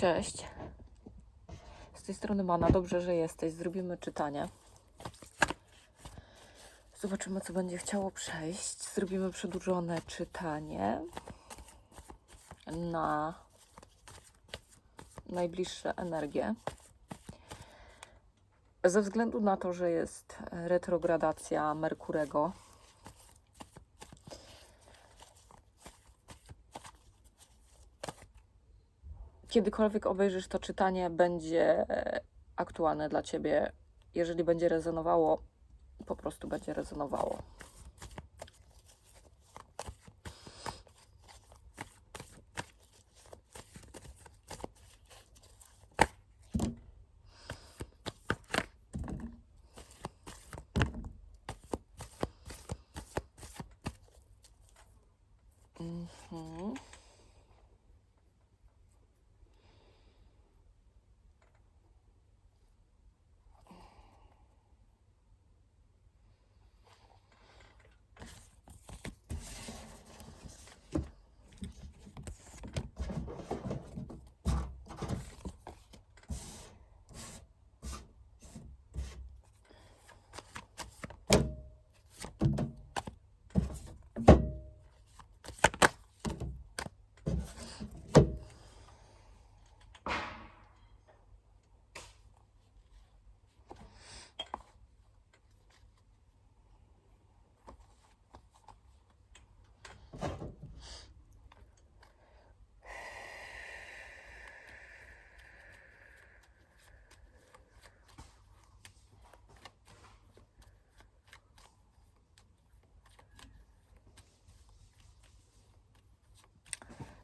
Cześć. Z tej strony Mana. Dobrze, że jesteś. Zrobimy czytanie. Zobaczymy, co będzie chciało przejść. Zrobimy przedłużone czytanie na najbliższe energie. Ze względu na to, że jest retrogradacja Merkurego, kiedykolwiek obejrzysz to czytanie, będzie e, aktualne dla ciebie. Jeżeli będzie rezonowało, po prostu będzie rezonowało.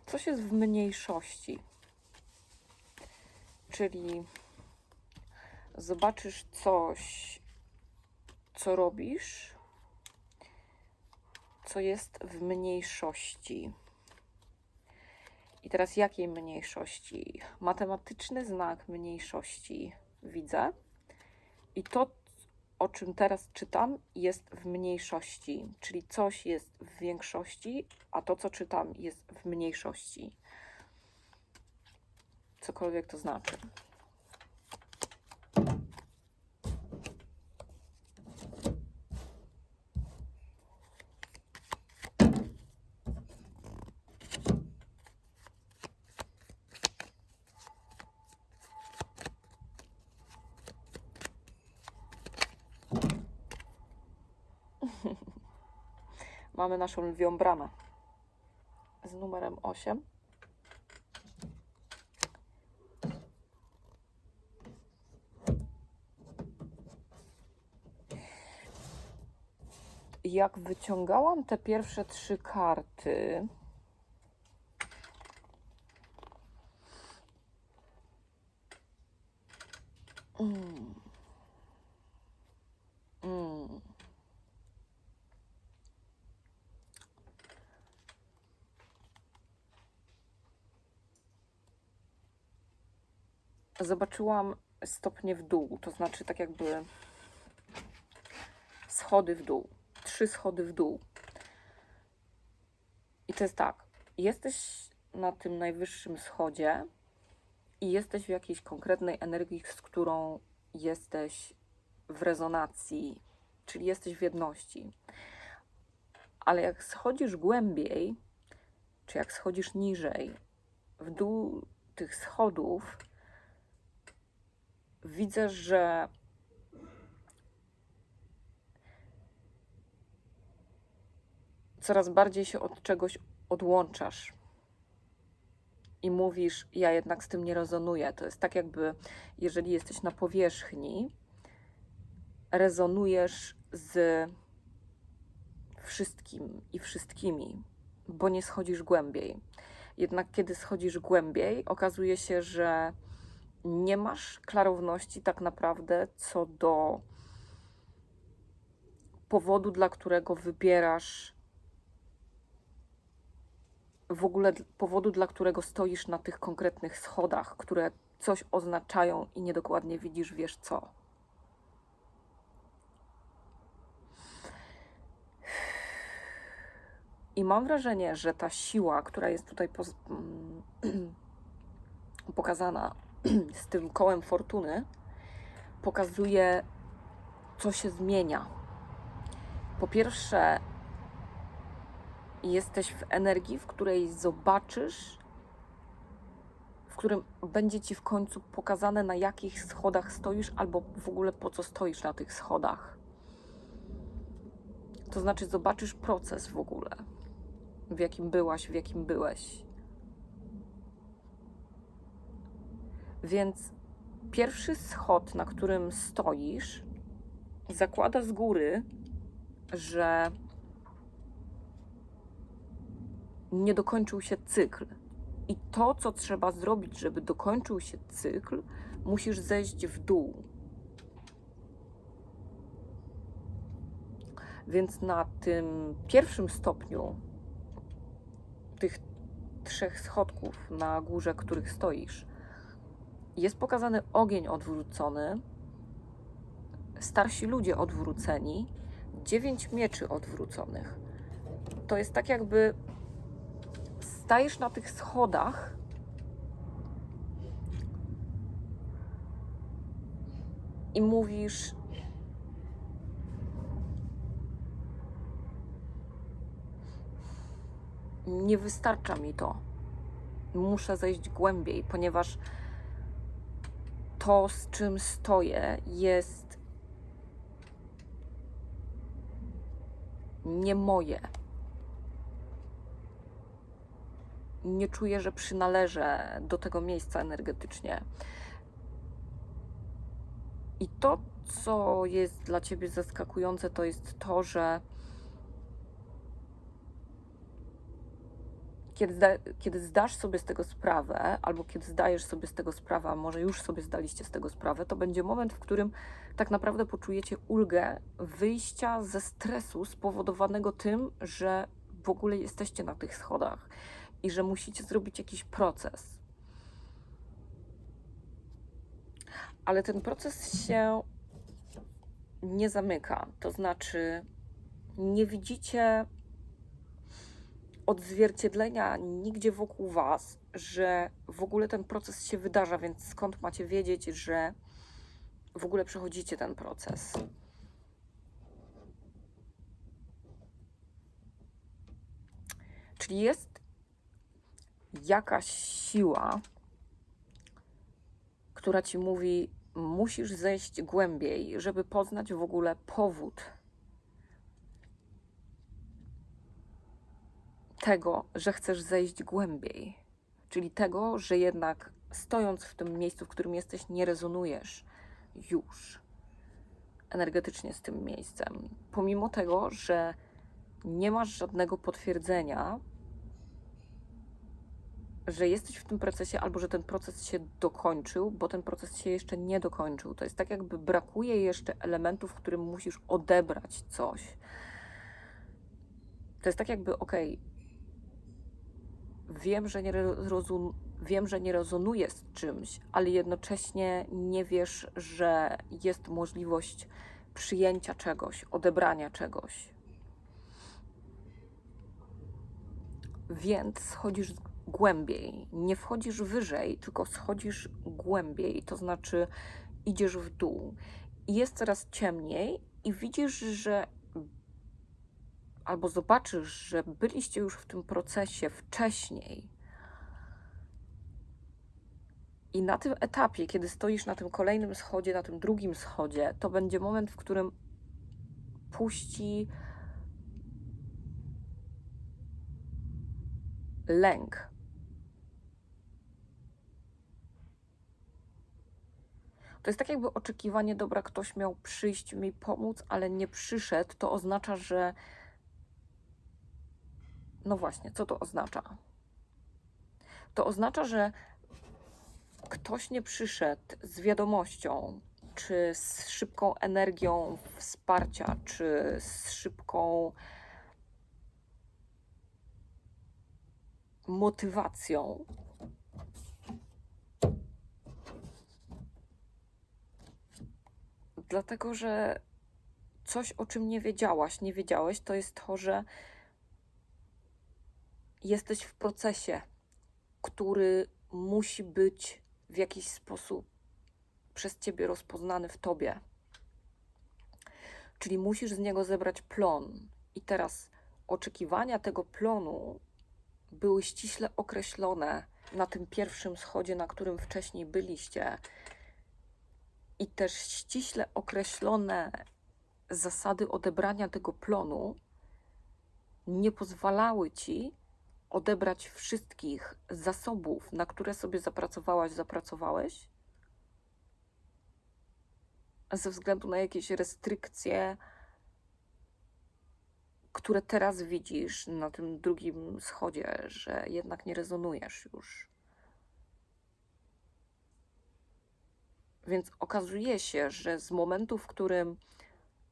Coś jest w mniejszości. Czyli zobaczysz coś, co robisz, co jest w mniejszości. I teraz jakiej mniejszości? Matematyczny znak mniejszości widzę. I to, o czym teraz czytam, jest w mniejszości, czyli coś jest w większości, a to, co czytam, jest w mniejszości. Cokolwiek to znaczy. Mamy naszą lwią bramę z numerem 8. Jak wyciągałam te pierwsze trzy karty, Mm. Zobaczyłam stopnie w dół, to znaczy tak jakby schody w dół, trzy schody w dół. I to jest tak, jesteś na tym najwyższym schodzie i jesteś w jakiejś konkretnej energii, z którą jesteś w rezonacji, czyli jesteś w jedności. Ale jak schodzisz głębiej, czy jak schodzisz niżej, w dół tych schodów, widzę, że coraz bardziej się od czegoś odłączasz i mówisz, ja jednak z tym nie rezonuję. To jest tak, jakby jeżeli jesteś na powierzchni, rezonujesz z wszystkim i wszystkimi, bo nie schodzisz głębiej. Jednak kiedy schodzisz głębiej, okazuje się, że nie masz klarowności tak naprawdę co do powodu, dla którego wybierasz w ogóle powodu, dla którego stoisz na tych konkretnych schodach, które coś oznaczają i niedokładnie widzisz, wiesz co. I mam wrażenie, że ta siła, która jest tutaj pokazana z tym kołem fortuny, pokazuje, co się zmienia. Po pierwsze, jesteś w energii, w której zobaczysz, w którym będzie ci w końcu pokazane, na jakich schodach stoisz, albo w ogóle po co stoisz na tych schodach. To znaczy, zobaczysz proces w ogóle, w jakim byłaś, w jakim byłeś. Więc pierwszy schod, na którym stoisz, zakłada z góry, że nie dokończył się cykl. I to, co trzeba zrobić, żeby dokończył się cykl, musisz zejść w dół. Więc na tym pierwszym stopniu tych trzech schodków na górze, których stoisz, jest pokazany ogień odwrócony, starsi ludzie odwróceni, dziewięć mieczy odwróconych. To jest tak, jakby stajesz na tych schodach. I mówisz, nie wystarcza mi to. Muszę zejść głębiej, ponieważ to, z czym stoję, jest nie moje. Nie czuję, że przynależę do tego miejsca energetycznie. I to, co jest dla ciebie zaskakujące, to jest to, że kiedy, zda, kiedy zdasz sobie z tego sprawę, albo kiedy zdajesz sobie z tego sprawę, a może już sobie zdaliście z tego sprawę, to będzie moment, w którym tak naprawdę poczujecie ulgę wyjścia ze stresu spowodowanego tym, że w ogóle jesteście na tych schodach i że musicie zrobić jakiś proces. Ale ten proces się nie zamyka, to znaczy nie widzicie odzwierciedlenia nigdzie wokół Was, że w ogóle ten proces się wydarza, więc skąd macie wiedzieć, że w ogóle przechodzicie ten proces? Czyli jest jakaś siła, która ci mówi, musisz zejść głębiej, żeby poznać w ogóle powód tego, że chcesz zejść głębiej, czyli tego, że jednak stojąc w tym miejscu, w którym jesteś, nie rezonujesz już energetycznie z tym miejscem. Pomimo tego, że nie masz żadnego potwierdzenia, że jesteś w tym procesie, albo że ten proces się dokończył, bo ten proces się jeszcze nie dokończył. To jest tak, jakby brakuje jeszcze elementów, w którym musisz odebrać coś. To jest tak, jakby, okej, okay, wiem, że nie rozum, wiem, że nie rezonuje z czymś, ale jednocześnie nie wiesz, że jest możliwość przyjęcia czegoś, odebrania czegoś. Więc schodzisz głębiej, nie wchodzisz wyżej, tylko schodzisz głębiej, to znaczy idziesz w dół. Jest coraz ciemniej, i widzisz, że albo zobaczysz, że byliście już w tym procesie wcześniej. I na tym etapie, kiedy stoisz na tym kolejnym schodzie, na tym drugim schodzie, to będzie moment, w którym puści lęk. To jest tak jakby oczekiwanie, dobra, ktoś miał przyjść mi pomóc, ale nie przyszedł. To oznacza, że no właśnie, co to oznacza? To oznacza, że ktoś nie przyszedł z wiadomością, czy z szybką energią wsparcia, czy z szybką motywacją. Dlatego, że coś, o czym nie wiedziałaś, nie wiedziałeś, to jest to, że jesteś w procesie, który musi być w jakiś sposób przez ciebie rozpoznany w tobie. Czyli musisz z niego zebrać plon. I teraz oczekiwania tego plonu były ściśle określone na tym pierwszym schodzie, na którym wcześniej byliście. I też ściśle określone zasady odebrania tego plonu nie pozwalały ci odebrać wszystkich zasobów, na które sobie zapracowałaś, zapracowałeś, ze względu na jakieś restrykcje, które teraz widzisz na tym drugim schodzie, że jednak nie rezonujesz już. Więc okazuje się, że z momentu, w którym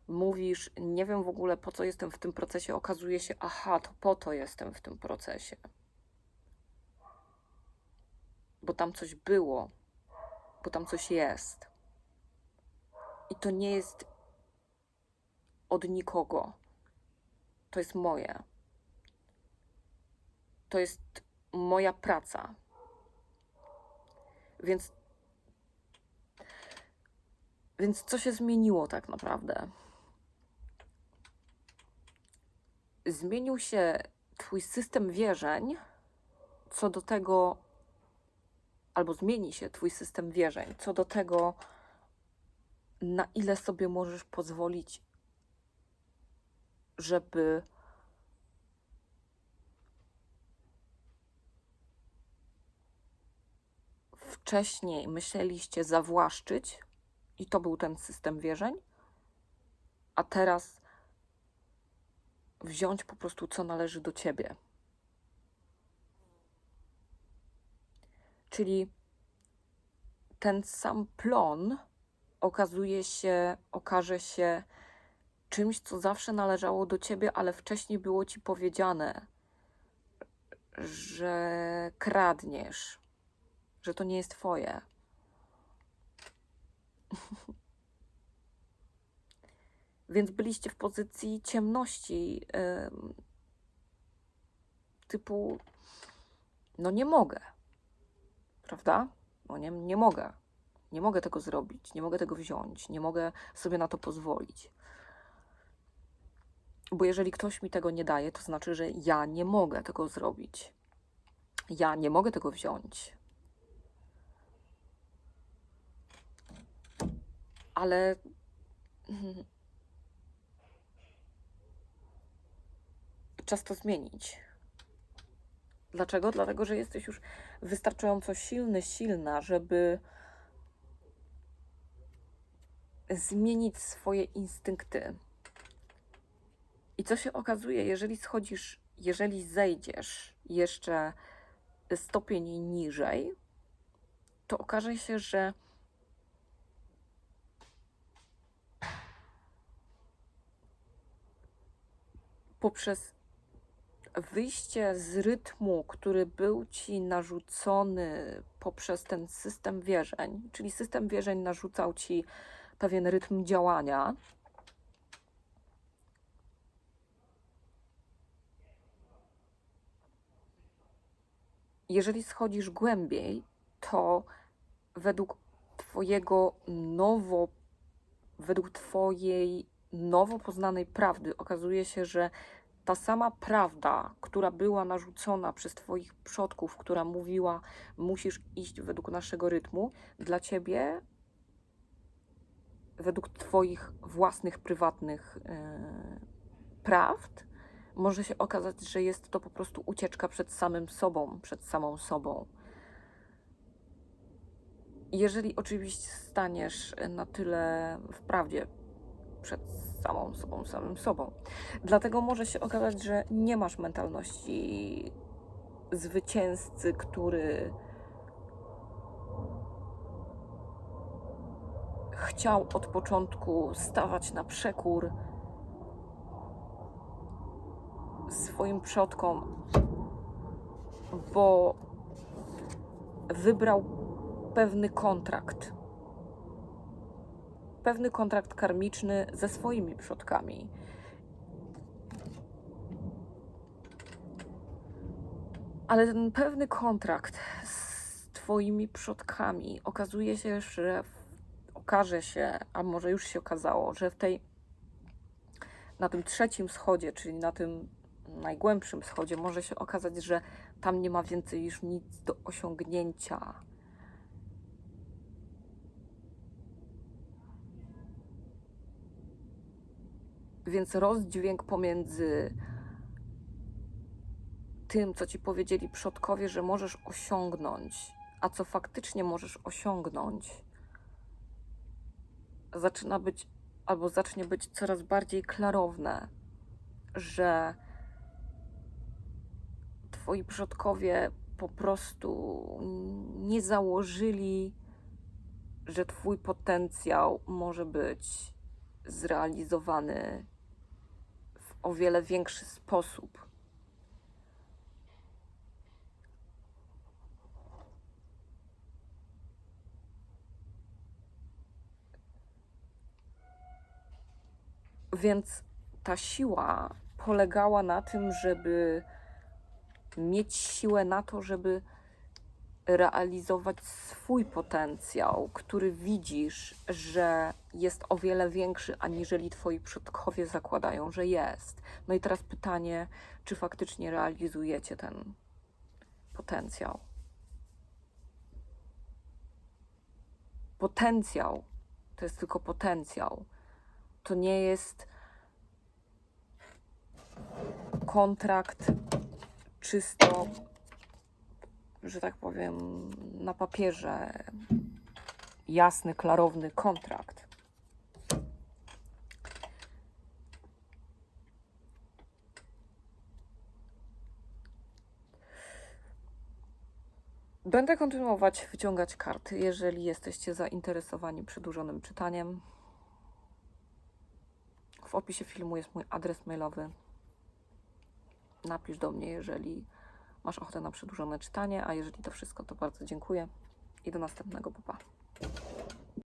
mówisz, nie wiem w ogóle po co jestem w tym procesie, okazuje się, aha, to po to jestem w tym procesie. Bo tam coś było, bo tam coś jest. I to nie jest od nikogo. To jest moje. To jest moja praca. Więc więc co się zmieniło tak naprawdę? Zmienił się Twój system wierzeń co do tego, albo zmieni się Twój system wierzeń co do tego, na ile sobie możesz pozwolić, żeby wcześniej myśleliście zawłaszczyć i to był ten system wierzeń, a teraz wziąć po prostu, co należy do ciebie. Czyli ten sam plon okazuje się, okaże się czymś, co zawsze należało do ciebie, ale wcześniej było ci powiedziane, że kradniesz, że to nie jest twoje. Więc byliście w pozycji ciemności, typu, no nie mogę, prawda? No nie, nie mogę. Nie mogę tego zrobić, nie mogę tego wziąć, nie mogę sobie na to pozwolić. Bo jeżeli ktoś mi tego nie daje, to znaczy, że ja nie mogę tego zrobić. Ja nie mogę tego wziąć. Ale czas to zmienić. Dlaczego? Dlatego, że jesteś już wystarczająco silny, silna, żeby zmienić swoje instynkty. I co się okazuje, jeżeli schodzisz, jeżeli zejdziesz jeszcze stopień niżej, to okaże się, że poprzez wyjście z rytmu, który był ci narzucony poprzez ten system wierzeń, czyli system wierzeń narzucał ci pewien rytm działania. Jeżeli schodzisz głębiej, to według Twojego nowo, według Twojej nowo poznanej prawdy okazuje się, że ta sama prawda, która była narzucona przez Twoich przodków, która mówiła, musisz iść według naszego rytmu, dla Ciebie, według Twoich własnych, prywatnych yy, prawd, może się okazać, że jest to po prostu ucieczka przed samym sobą, przed samą sobą. Jeżeli oczywiście staniesz na tyle w prawdzie przed samą sobą, samym sobą. Dlatego może się okazać, że nie masz mentalności zwycięzcy, który chciał od początku stawać na przekór swoim przodkom, bo wybrał pewny kontrakt pewny kontrakt karmiczny ze swoimi przodkami. Ale ten pewny kontrakt z Twoimi przodkami. Okazuje się, że okaże się, a może już się okazało, że w tej na tym trzecim schodzie, czyli na tym najgłębszym schodzie, może się okazać, że tam nie ma więcej już nic do osiągnięcia. Więc rozdźwięk pomiędzy tym, co ci powiedzieli przodkowie, że możesz osiągnąć, a co faktycznie możesz osiągnąć, zaczyna być albo zacznie być coraz bardziej klarowne, że twoi przodkowie po prostu nie założyli, że twój potencjał może być zrealizowany o wiele większy sposób. Więc ta siła polegała na tym, żeby mieć siłę na to, żeby realizować swój potencjał, który widzisz, że jest o wiele większy, aniżeli twoi przodkowie zakładają, że jest. No i teraz pytanie, czy faktycznie realizujecie ten potencjał? Potencjał to jest tylko potencjał. To nie jest kontrakt czysto, że tak powiem, na papierze jasny, klarowny kontrakt. Będę kontynuować wyciągać karty, jeżeli jesteście zainteresowani przedłużonym czytaniem. W opisie filmu jest mój adres mailowy. Napisz do mnie, jeżeli masz ochotę na przedłużone czytanie, a jeżeli to wszystko, to bardzo dziękuję i do następnego. Pa, pa.